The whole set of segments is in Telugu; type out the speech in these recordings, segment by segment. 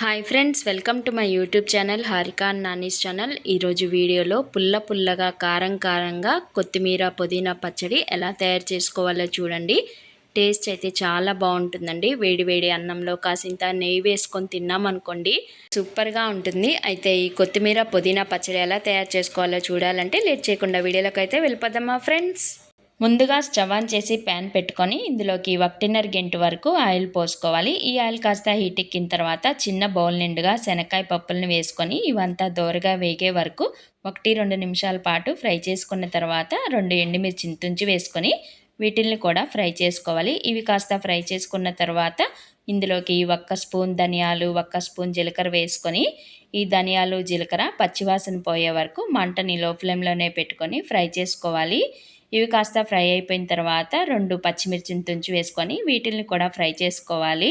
Hi friends welcome to my YouTube channel Harika Nani's channel. ఈరోజు వీడియోలో పుల్ల పుల్లగా కారం కారంగా కొత్తిమీర పుదీనా పచ్చడి ఎలా తయారు చేసుకోవాలో చూడండి. టేస్ట్ అయితే చాలా బాగుంటుందండి. వేడి వేడి అన్నంలో కాసింత నెయ్యి వేసుకొని తిన్నామనుకోండి సూపర్గా ఉంటుంది. అయితే ఈ కొత్తిమీర పుదీనా పచ్చడి ఎలా తయారు చేసుకోవాలో చూడాలంటే లేట్ చేయకుండా వీడియోలోకి అయితే వెళ్ళిపోదామా ఫ్రెండ్స్? ముందుగా స్టవ్ ఆన్ చేసి ప్యాన్ పెట్టుకొని ఇందులోకి ఒకటిన్నర గంట వరకు ఆయిల్ పోసుకోవాలి. ఈ ఆయిల్ కాస్త హీట్ ఎక్కిన తర్వాత చిన్న బౌల్ నిండుగా శనక్కాయ పప్పులను వేసుకొని ఇవంతా దోరగా వేగే వరకు ఒకటి రెండు నిమిషాల పాటు ఫ్రై చేసుకున్న తర్వాత రెండు ఎండుమిర్చిని తుంచి వేసుకొని వీటిల్ని కూడా ఫ్రై చేసుకోవాలి. ఇవి కాస్త ఫ్రై చేసుకున్న తర్వాత ఇందులోకి ఒక్క స్పూన్ ధనియాలు ఒక్క స్పూన్ జీలకర్ర వేసుకొని ఈ ధనియాలు జీలకర్ర పచ్చివాసన పోయే వరకు మంటని లో ఫ్లేమ్లోనే పెట్టుకొని ఫ్రై చేసుకోవాలి. ఇవి కాస్త ఫ్రై అయిపోయిన తర్వాత రెండు పచ్చిమిర్చిని తుంచి వేసుకొని వీటిని కూడా ఫ్రై చేసుకోవాలి.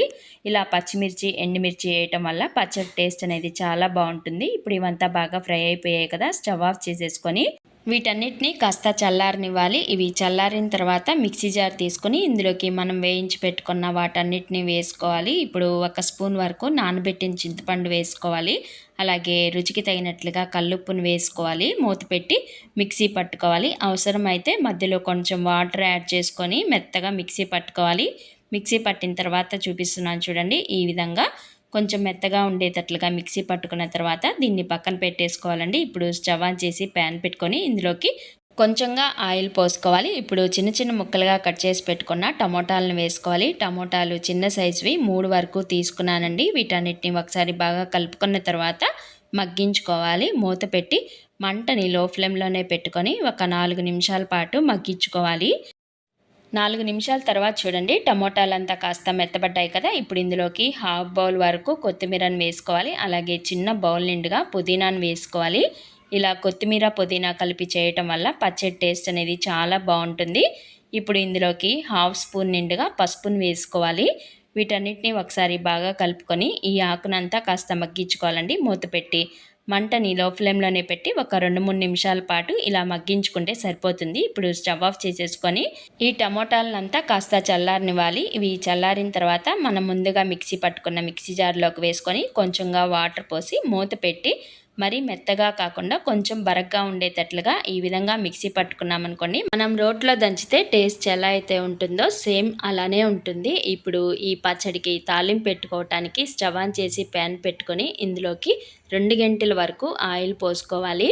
ఇలా పచ్చిమిర్చి ఎండుమిర్చి వేయటం వల్ల పచ్చడి టేస్ట్ అనేది చాలా బాగుంటుంది. ఇప్పుడు ఇవంతా బాగా ఫ్రై అయిపోయాయి కదా స్టవ్ ఆఫ్ చేసేసుకొని వీటన్నిటిని కాస్త చల్లారనివ్వాలి. ఇవి చల్లారిన తర్వాత మిక్సీ జార్ తీసుకొని ఇందులోకి మనం వేయించి పెట్టుకున్న వాటన్నిటిని వేసుకోవాలి. ఇప్పుడు ఒక స్పూన్ వరకు నానబెట్టిన చింతపండు వేసుకోవాలి. అలాగే రుచికి తగినట్లుగా కల్లుప్పును వేసుకోవాలి. మూత పెట్టి మిక్సీ పట్టుకోవాలి. అవసరమైతే మధ్యలో కొంచెం వాటర్ యాడ్ చేసుకొని మెత్తగా మిక్సీ పట్టుకోవాలి. మిక్సీ పట్టిన తర్వాత చూపిస్తున్నాను చూడండి. ఈ విధంగా కొంచెం మెత్తగా ఉండేటట్లుగా మిక్సీ పట్టుకున్న తర్వాత దీన్ని పక్కన పెట్టేసుకోవాలండి. ఇప్పుడు స్టవ్ ఆన్ చేసి ప్యాన్ పెట్టుకొని ఇందులోకి కొంచెంగా ఆయిల్ పోసుకోవాలి. ఇప్పుడు చిన్న చిన్న ముక్కలుగా కట్ చేసి పెట్టుకున్న టమోటాలను వేసుకోవాలి. టమోటాలు చిన్న సైజువి మూడు వరకు తీసుకున్నానండి. వీటన్నిటిని ఒకసారి బాగా కలుపుకున్న తర్వాత మగ్గించుకోవాలి. మూత పెట్టి మంటని లో ఫ్లేమ్లోనే పెట్టుకొని ఒక నాలుగు నిమిషాల పాటు మగ్గించుకోవాలి. నాలుగు నిమిషాల తర్వాత చూడండి. టమోటాలంతా కాస్త మెత్తబడ్డాయి కదా. ఇప్పుడు ఇందులోకి హాఫ్ బౌల్ వరకు కొత్తిమీరను వేసుకోవాలి. అలాగే చిన్న బౌల్ నిండుగా పుదీనాను వేసుకోవాలి. ఇలా కొత్తిమీర పుదీనా కలిపి చేయటం వల్ల పచ్చడి టేస్ట్ అనేది చాలా బాగుంటుంది. ఇప్పుడు ఇందులోకి హాఫ్ స్పూన్ నిండుగా పసుపును వేసుకోవాలి. వీటన్నిటిని ఒకసారి బాగా కలుపుకొని ఈ ఆకునంతా కాస్త మగ్గించుకోవాలండి. మూత పెట్టి మంటని లో ఫ్లేమ్లోనే పెట్టి ఒక రెండు మూడు నిమిషాల పాటు ఇలా మగ్గించుకుంటే సరిపోతుంది. ఇప్పుడు స్టవ్ ఆఫ్ చేసేసుకొని ఈ టమోటాలనంతా కాస్త చల్లారనివ్వాలి. ఇవి చల్లారిన తర్వాత మనం ముందుగా మిక్సీ పట్టుకున్న మిక్సీ జార్లోకి వేసుకొని కొంచెంగా వాటర్ పోసి మూత పెట్టి మరీ మెత్తగా కాకుండా కొంచెం బరగ్గా ఉండేటట్లుగా ఈ విధంగా మిక్సీ పట్టుకున్నామనుకోండి మనం రోట్లో దంచితే టేస్ట్ ఎలా అయితే ఉంటుందో సేమ్ అలానే ఉంటుంది. ఇప్పుడు ఈ పచ్చడికి తాలింపు పెట్టుకోవటానికి స్టవ్ ఆన్ చేసి ప్యాన్ పెట్టుకొని ఇందులోకి రెండు గంటల వరకు ఆయిల్ పోసుకోవాలి.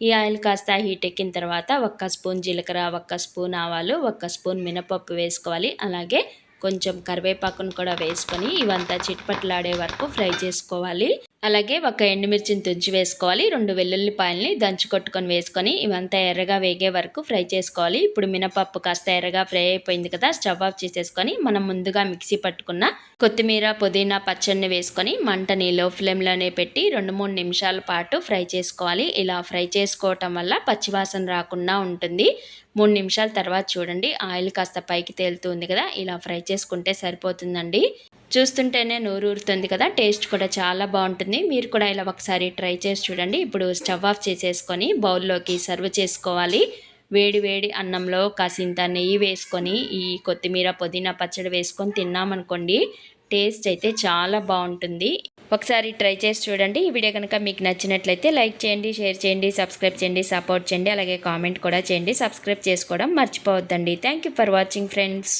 ఈ ఆయిల్ కాస్త హీట్ ఎక్కిన తర్వాత ఒక్క స్పూన్ జీలకర్ర ఒక్క స్పూన్ ఆవాలు ఒక్క స్పూన్ మినపప్పు వేసుకోవాలి. అలాగే కొంచెం కరివేపాకును కూడా వేసుకొని ఇవంతా చిట్పట్లాడే వరకు ఫ్రై చేసుకోవాలి. అలాగే ఒక ఎండుమిర్చిని తుంచి వేసుకోవాలి. రెండు వెల్లుల్లిపాయల్ని దంచి కొట్టుకొని వేసుకొని ఇవంతా ఎర్రగా వేగే వరకు ఫ్రై చేసుకోవాలి. ఇప్పుడు మినపప్పు కాస్త ఎర్రగా ఫ్రై అయిపోయింది కదా స్టవ్ ఆఫ్ చేసేసుకొని మనం ముందుగా మిక్సీ పట్టుకున్న కొత్తిమీర పుదీనా పచ్చడిని వేసుకొని మంటని లో ఫ్లేమ్లోనే పెట్టి రెండు మూడు నిమిషాల పాటు ఫ్రై చేసుకోవాలి. ఇలా ఫ్రై చేసుకోవటం వల్ల పచ్చివాసన రాకుండా ఉంటుంది. మూడు నిమిషాల తర్వాత చూడండి ఆయిల్ కాస్త పైకి తేలుతుంది కదా ఇలా ఫ్రై చేసుకుంటే సరిపోతుందండి. చూస్తుంటేనే నోరు ఊరుతుంది కదా టేస్ట్ కూడా చాలా బాగుంటుంది. మీరు కూడా ఇలా ఒకసారి ట్రై చేసి చూడండి. ఇప్పుడు స్టవ్ ఆఫ్ చేసేసుకొని బౌల్లోకి సర్వ్ చేసుకోవాలి. వేడి వేడి అన్నంలో కాసింత నెయ్యి వేసుకొని ఈ కొత్తిమీర పుదీనా పచ్చడి వేసుకొని తిన్నామనుకోండి టేస్ట్ అయితే చాలా బాగుంటుంది. ఒకసారి ట్రై చేసి చూడండి. ఈ వీడియో కనుక మీకు నచ్చినట్లయితే లైక్ చేయండి షేర్ చేయండి సబ్స్క్రైబ్ చేయండి సపోర్ట్ చేయండి అలాగే కామెంట్ కూడా చేయండి. సబ్స్క్రైబ్ చేసుకోవడం మర్చిపోవద్దండి. Thank for watching friends.